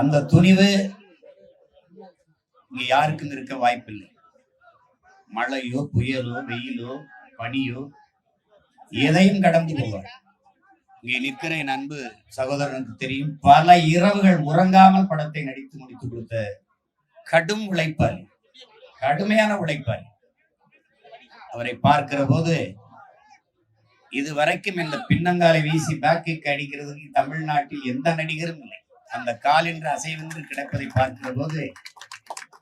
அந்த துணிவு இங்க யாருக்கும் இருக்க வாய்ப்பில்லை. மழையோ புயலோ வெயிலோ பனியோ எதையும் கடந்து போவார் இங்கே நிற்கிற என் அன்பு சகோதரனுக்கு தெரியும் பல இரவுகள் உறங்காமல் படத்தை நடித்து முடித்து கொடுத்த கடும் உழைப்பாளி கடுமையான உழைப்பாளி. அவரை பார்க்கிற போது இது வரைக்கும் இந்த பின்னங்காலை வீசி பேக்கு அடிக்கிறதுக்கு தமிழ்நாட்டில் எந்த நடிகரும் இல்லை. அந்த கால் என்று அசைவென்று கிடப்பதை பார்க்கிற போது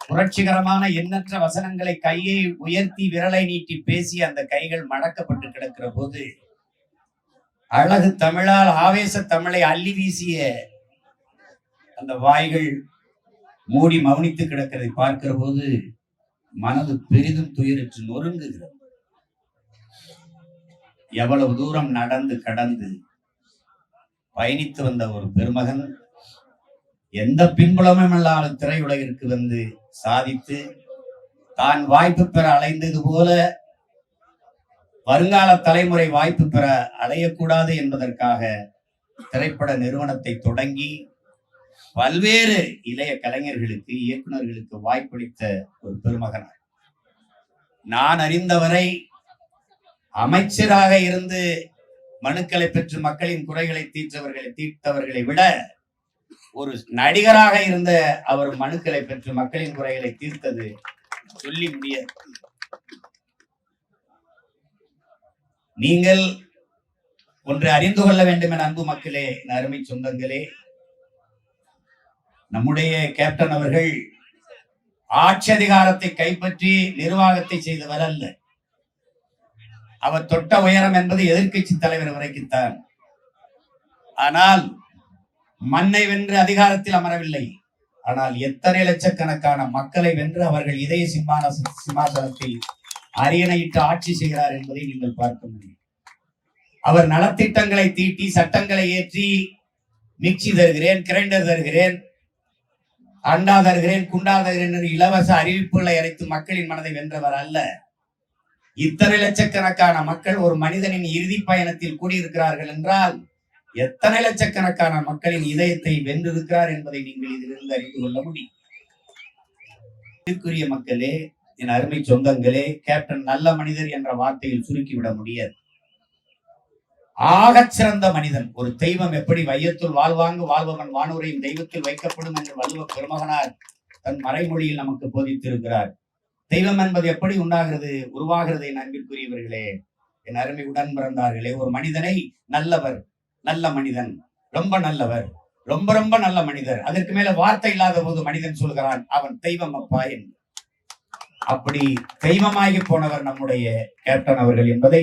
புரட்சிகரமான எண்ணற்ற வசனங்களை கையை உயர்த்தி விரலை நீட்டி பேசி அந்த கைகள் மடக்கப்பட்டு கிடக்கிற போது அழகு தமிழால் ஆவேச தமிழை அள்ளி வீசிய அந்த வாய்கள் மூடி மௌனித்து கிடக்கிறதை பார்க்கிற போது மனது பெரிதும் துயரற்று நொறுங்குகிறது. எவ்வளவு தூரம் நடந்து கடந்து பயணித்து வந்த ஒரு பெருமகன் எந்த பின்புலமும் இல்லாத திரையுலகிற்கு வந்து சாதித்து தான் வாய்ப்பு பெற அலைந்தது போல வருங்கால தலைமுறை வாய்ப்பு பெற அடையக்கூடாது என்பதற்காக திரைப்பட நிறுவனத்தை தொடங்கி பல்வேறு இளைய கலைஞர்களுக்கு இயக்குனர்களுக்கு வாய்ப்பளித்த ஒரு பெருமகனார். நான் அறிந்தவரை அமைச்சராக இருந்து மனுக்களை பெற்று மக்களின் குறைகளை தீர்த்தவர்களை தீர்த்தவர்களை விட ஒரு நடிகராக இருந்த அவர் மனுக்களை பெற்று மக்களின் குறைகளை தீர்த்தது சொல்லி முடிய நீங்கள் ஒன்று அறிந்து கொள்ள வேண்டும் என அன்பு மக்களே அருமை சொந்தங்களே. நம்முடைய கேப்டன் அவர்கள் ஆட்சி அதிகாரத்தை கைப்பற்றி நிர்வாகத்தை செய்தவர் அல்ல. அவர் தொட்ட உயரம் என்பது எதிர்க்கட்சி தலைவர் வரைக்குத்தான் ஆனால் மண்ணை வென்று அதிகாரத்தில் அமரவில்லை. ஆனால் எத்தனை லட்சக்கணக்கான மக்களை வென்று அவர்கள் இதய சிம்மான சிம்மாசனத்தில் அரியணையிட்டு ஆட்சி செய்கிறார் என்பதை நீங்கள் பார்க்க முடியும். அவர் நலத்திட்டங்களை தீட்டி சட்டங்களை ஏற்றி மிக்சி தருகிறேன் கிரைண்டர் தருகிறேன் அண்டா தருகிறேன் குண்டா தருகிறேன் என்று இலவச அறிவிப்புகளை அழைத்து மக்களின் மனதை வென்றவர் அல்ல. இத்தனை லட்சக்கணக்கான மக்கள் ஒரு மனிதனின் இறுதி பயணத்தில் கூடியிருக்கிறார்கள் என்றால் எத்தனை லட்சக்கணக்கான மக்களின் இதயத்தை வென்றிருக்கிறார் என்பதை நீங்கள் இதிலிருந்து அறிந்து கொள்ள முடியும். அன்பிற்குரிய மக்களே என் அருமை சொந்தங்களே கேப்டன் நல்ல மனிதர் என்ற வார்த்தையில் சுருக்கிவிட முடியாது. ஆகச் சிறந்த மனிதன் ஒரு தெய்வம் எப்படி வையத்துள் வாழ்வாங்கு வாழ்பவன் வானூரையும் தெய்வத்தில் வைக்கப்படும் என்று வள்ளுவ பெருமகனார் தன் மறைமொழியில் நமக்கு போதித்திருக்கிறார். தெய்வம் என்பது எப்படி உண்டாகிறது உருவாகிறது என் அன்பிற்குரியவர்களே. என் அருமை உடன் பிறந்தார்களே ஒரு மனிதனை நல்லவர் நல்ல மனிதன். ரொம்ப நல்லவர். ரொம்ப ரொம்ப நல்ல மனிதர். அதற்கு மேல வார்த்தை இல்லாத போது மனிதன் சொல்கிறான் அவன் தெய்வம் அப்பா என்று. அப்படி தெய்வமாகி போனவர் நம்முடைய கேப்டன் அவர்கள் என்பதை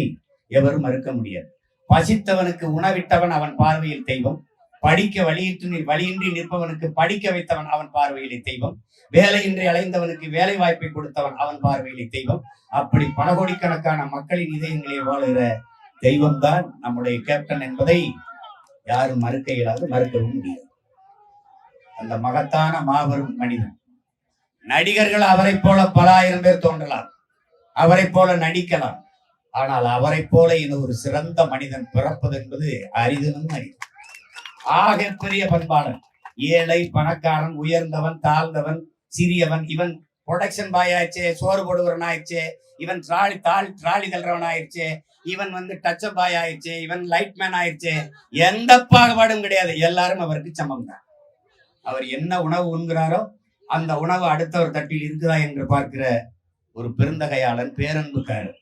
எவரும் மறுக்க முடியாது. பசித்தவனுக்கு உணவிட்டவன் அவன் பார்வையில் தெய்வம். படிக்க வழியின்றி வழியின்றி நிற்பவனுக்கு படிக்க வைத்தவன் அவன் பார்வையிலே தெய்வம். வேலையின்றி அலைந்தவனுக்கு வேலை வாய்ப்பை கொடுத்தவன் அவன் பார்வையிலே தெய்வம். அப்படி பல கோடிக்கணக்கான மக்களின் இதயங்களே வாழுகிற தெய்வம்தான் நம்முடைய கேப்டன் என்பதை யாரும் மறுக்க இயலாது மறுக்கவும் முடியாது. அந்த மகத்தான மாபெரும் மனிதன் நடிகர்கள் அவரை போல பல ஆயிரம் பேர் தோன்றலாம் அவரை போல நடிக்கலாம். ஆனால் அவரை போல இது ஒரு சிறந்த மனிதன் பிறப்பது என்பது அரிதனும் அரிது ஆகப்பெரிய பண்பாளன் ஏழை பணக்காரன் உயர்ந்தவன் தாழ்ந்தவன் சிறியவன் இவன் ப்ரொடக்ஷன் பாய் ஆயிடுச்சு சோறு போடுகிறவன் ஆயிடுச்சே இவன் ட்ராலி தாள் ட்ராலி தள்ளுறவன் ஆயிடுச்சு இவன் வந்து டச் பாய் ஆயிடுச்சு இவன் லைட் மேன் ஆயிடுச்சு எந்த பாகுபாடும் கிடையாது. எல்லாரும் அவருக்கு சமம் தான் அவர் என்ன உணவு உண்கிறாரோ அந்த உணவு அடுத்தவர் தட்டில் இருக்குதா என்று பார்க்கிற ஒரு பெருந்தகையாளன் பேரன்புக்காரர்.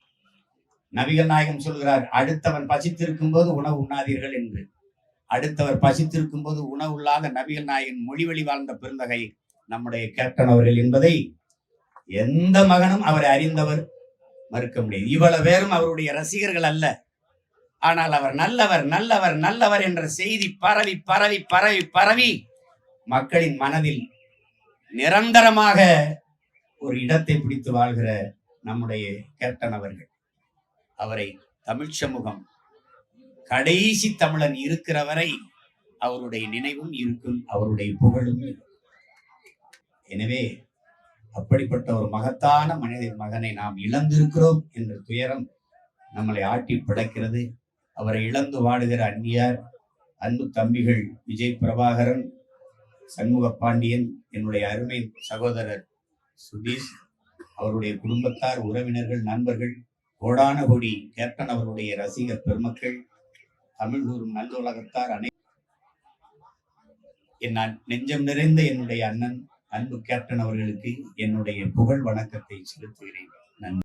நபிகள் நாயகம் சொல்கிறார் அடுத்தவன் பசித்திருக்கும் போது உணவு உண்ணாதீர்கள் என்று. அடுத்தவர் பசித்திருக்கும் போது உணவு இல்லாத நபிகள் நாயகன் மொழி வழி வாழ்ந்த பெருந்தகை நம்முடைய கேப்டன் அவர்கள் என்பதை எந்த மகனும் அவரை அறிந்தவர் மறுக்க முடியாது. இவ்வளவு பேரும் அவருடைய ரசிகர்கள் அல்ல. ஆனால் அவர் நல்லவர் நல்லவர் நல்லவர் என்ற செய்தி பரவி பரவி பரவி பரவி மக்களின் மனதில் நிரந்தரமாக ஒரு இடத்தை பிடித்து வாழ்கிற நம்முடைய கேப்டன் அவர்கள். அவரை தமிழ் சமூகம் கடைசி தமிழன் இருக்கிற வரை அவருடைய நினைவும் இருக்கும் அவருடைய புகழும் இருக்கும். எனவே அப்படிப்பட்ட ஒரு மகத்தான மனிதன் மகனை நாம் இழந்திருக்கிறோம் என்ற துயரம் நம்மளை ஆட்டி பிடைக்கிறது அவரை இழந்து வாடுகிற அந்நியார் அன்பு தம்பிகள் விஜய் பிரபாகரன் சண்முக பாண்டியன் என்னுடைய அருமை சகோதரர் சுதீஷ் அவருடைய குடும்பத்தார் உறவினர்கள் நண்பர்கள் கோடான கோடி கேப்டன் அவருடைய ரசிகர் பெருமக்கள் தமிழ் கூறும் நல்லுலகத்தார் அனை என் நெஞ்சம் நிறைந்த என்னுடைய அண்ணன் அன்பு கேப்டன் அவர்களுக்கு என்னுடைய புகழ் வணக்கத்தை செலுத்துகிறேன். நன்றி.